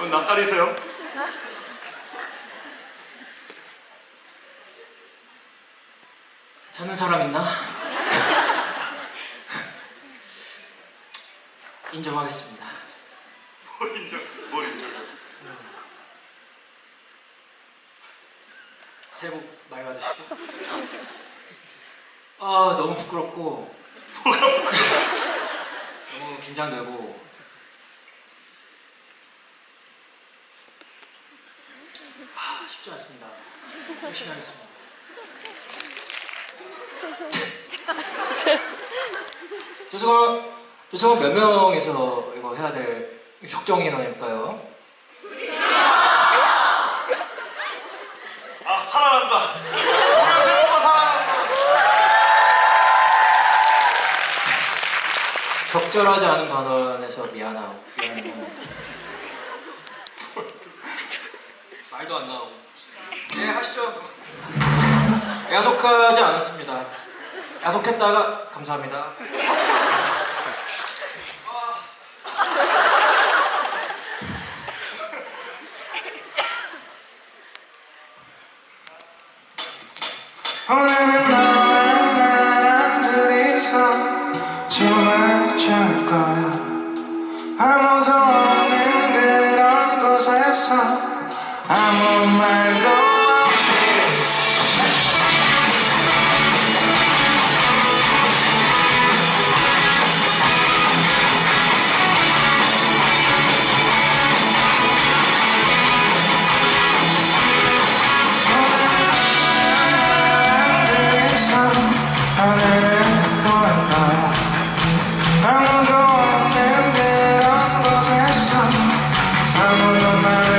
어, 낯가리세요? 찾는 사람 있나? 인정하겠습니다. 뭘 인정? 뭘 인정? 새해 복 많이 받으시고. 아 너무 부끄럽고 너무 긴장되고 아 쉽지 않습니다. 열심히 하겠습니다. 조승원 조승원 몇 명이서 이거 해야 될 협정 인원일까요? 아 사랑한다. 우리 세모가 사랑한다. 적절하지 않은 단원에서 미안하고 미안해요. 말도 안 나오고. 네 하시죠. 야속하지 않았습니다. 야속했다가 감사합니다. 아무도 없는 그런 곳에서 아무도 말